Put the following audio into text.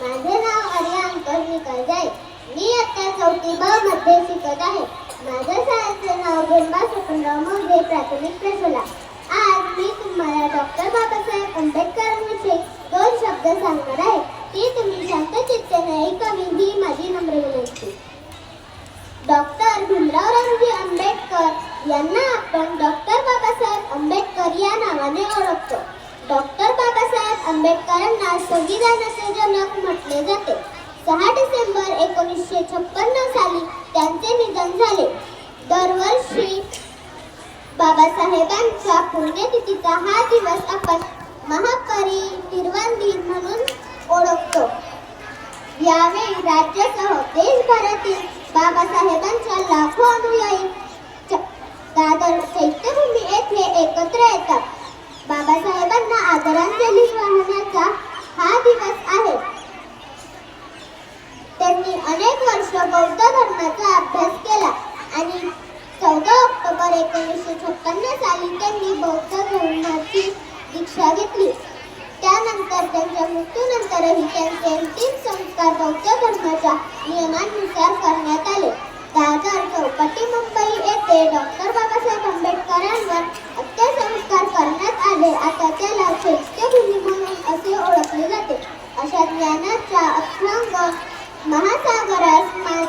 माझे नाव आर्या अंकर निकलजाई मी आता चौथी ब मध्ये शिकत आहे. माझ्या शाळेचे नाव गेंबा सुखनराव मोजे प्राथमिक प्रशाला आज मी तुम्हाला डॉक्टर बाबासाहेब आंबेडकरांविषयी दोन शब्द सांगणार आहे. ती तुम्ही शांत चित्तेने ऐकावी ही माझी नम्र विनंती. डॉक्टर भीमराव रामजी आंबेडकर यांना आपण डॉक्टर बाबासाहेब आंबेडकर या नावाने ओळखतो. डॉक्टर आंबेडकरांना संविधानाचे जनक म्हटले जाते. सहा डिसेंबर एकोणीसशे छप्पन्न साली त्यांचे निधन झाले. दरवर्षी बाबासाहेबांच्या पुण्यतिथीचा हा दिवस आपण महापरिनिर्वाण दिन म्हणून ओळखतो. यावेळी राज्यासह देशभरातील बाबासाहेबांच्या लाखो अनुयायी आदरांजली वाहण्याचा हा दिवस आहे. त्यांनी अनेक वर्ष बौद्ध धर्माचा अभ्यास केला आणि चौदा ऑक्टोबर एकोणीसशे छप्पन्न साली त्यांनी बौद्ध धर्माची दीक्षा घेतली. त्यानंतर त्यांच्या मृत्यूनंतरही त्यांचे अंतिम संस्कार बौद्ध धर्माच्या नियमानुसार करण्यात आले. दादर चौपाटी मुंबई येथे डॉक्टर बाबासाहेब आंबेडकरांवर ज्ञानाचा अथांग महासागरास मान